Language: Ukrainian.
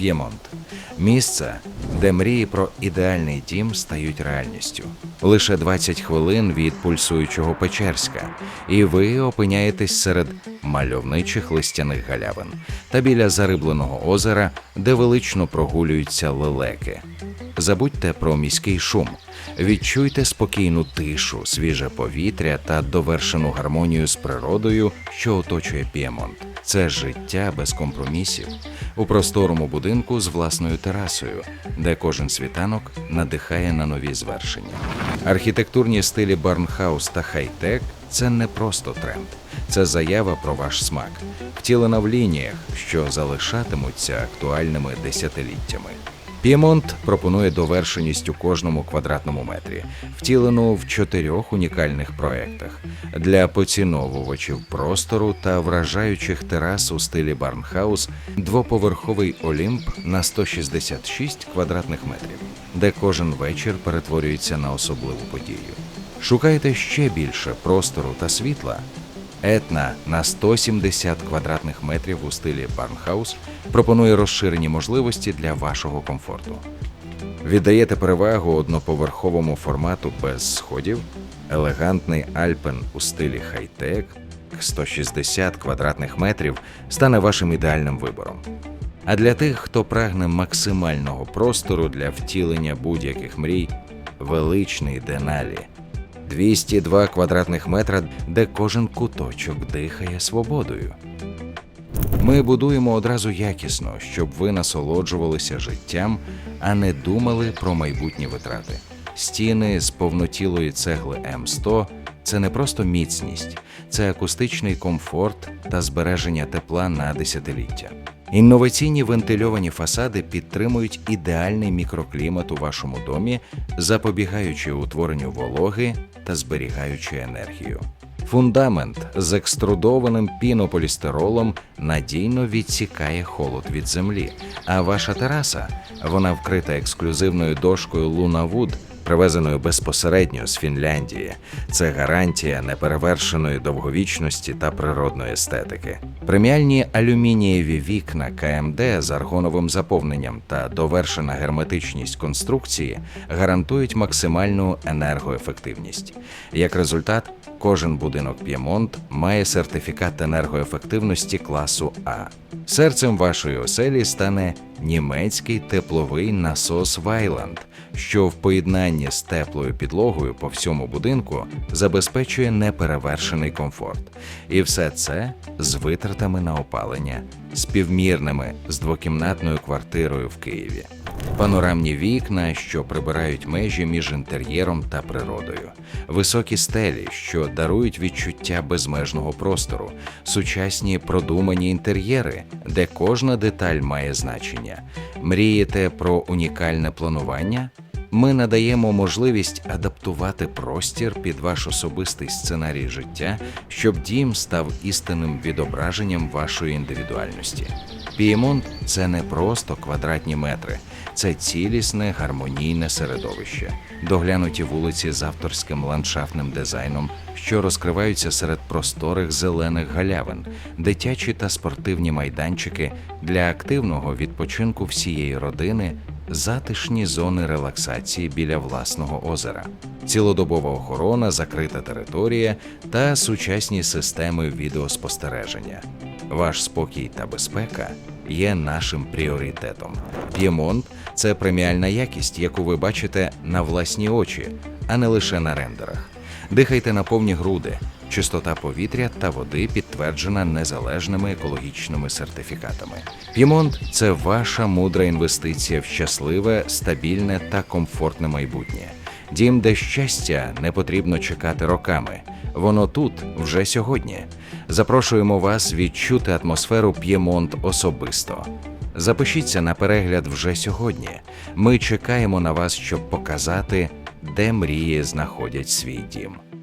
П'ємонт місце, де мрії про ідеальний дім стають реальністю. Лише 20 хвилин від пульсуючого Печерська, і ви опиняєтесь серед мальовничих листяних галявин та біля зарибленого озера, де велично прогулюються лелеки. Забудьте про міський шум. Відчуйте спокійну тишу, свіже повітря та довершену гармонію з природою, що оточує П'ємонт. Це життя без компромісів у просторому будинку з власною терасою, де кожен світанок надихає на нові звершення. Архітектурні стилі Барнхаус та хай-тек – це не просто тренд, це заява про ваш смак, втілена в лініях, що залишатимуться актуальними десятиліттями. П'ємонт пропонує довершеність у кожному квадратному метрі, втілену в чотирьох унікальних проектах для поціновувачів простору та вражаючих терас у стилі Барнхаус, двоповерховий Олімп на 166 квадратних метрів, де кожен вечір перетворюється на особливу подію. Шукаєте ще більше простору та світла. Етна на 170 квадратних метрів у стилі Барнхаус пропонує розширені можливості для вашого комфорту. Віддаєте перевагу одноповерховому формату без сходів, елегантний Альпен у стилі хай-тек 160 квадратних метрів стане вашим ідеальним вибором. А для тих, хто прагне максимального простору для втілення будь-яких мрій, величний Деналі 202 квадратних метра, де кожен куточок дихає свободою. Ми будуємо одразу якісно, щоб ви насолоджувалися життям, а не думали про майбутні витрати. Стіни з повнотілої цегли М100 – це не просто міцність, це акустичний комфорт та збереження тепла на десятиліття. Інноваційні вентильовані фасади підтримують ідеальний мікроклімат у вашому домі, запобігаючи утворенню вологи та зберігаючи енергію. Фундамент з екструдованим пінополістиролом надійно відсікає холод від землі, а ваша тераса вона вкрита ексклюзивною дошкою Лунавуд, привезеною безпосередньо з Фінляндії. Це гарантія неперевершеної довговічності та природної естетики. Преміальні алюмінієві вікна КМД з аргоновим заповненням та довершена герметичність конструкції гарантують максимальну енергоефективність. Як результат, кожен будинок П'ємонт має сертифікат енергоефективності класу А. Серцем вашої оселі стане німецький тепловий насос Вайланд, що в поєднанні з теплою підлогою по всьому будинку забезпечує неперевершений комфорт. І все це з витратами на опалення, співмірними з двокімнатною квартирою в Києві. Панорамні вікна, що прибирають межі між інтер'єром та природою, високі стелі, що дарують відчуття безмежного простору, сучасні продумані інтер'єри, де кожна деталь має значення. Мрієте про унікальне планування? Ми надаємо можливість адаптувати простір під ваш особистий сценарій життя, щоб дім став істинним відображенням вашої індивідуальності. Піємонт це не просто квадратні метри, це цілісне гармонійне середовище, доглянуті вулиці з авторським ландшафтним дизайном, що розкриваються серед просторих зелених галявин, дитячі та спортивні майданчики для активного відпочинку всієї родини затишні зони релаксації біля власного озера, цілодобова охорона, закрита територія та сучасні системи відеоспостереження. Ваш спокій та безпека є нашим пріоритетом. П'ємонт це преміальна якість, яку ви бачите на власні очі, а не лише на рендерах. Дихайте на повні груди. Чистота повітря та води підтверджена незалежними екологічними сертифікатами. П'ємонт це ваша мудра інвестиція в щасливе, стабільне та комфортне майбутнє. Дім, де щастя не потрібно чекати роками. Воно тут вже сьогодні. Запрошуємо вас відчути атмосферу П'ємонт особисто. Запишіться на перегляд вже сьогодні. Ми чекаємо на вас, щоб показати, де мрії знаходять свій дім.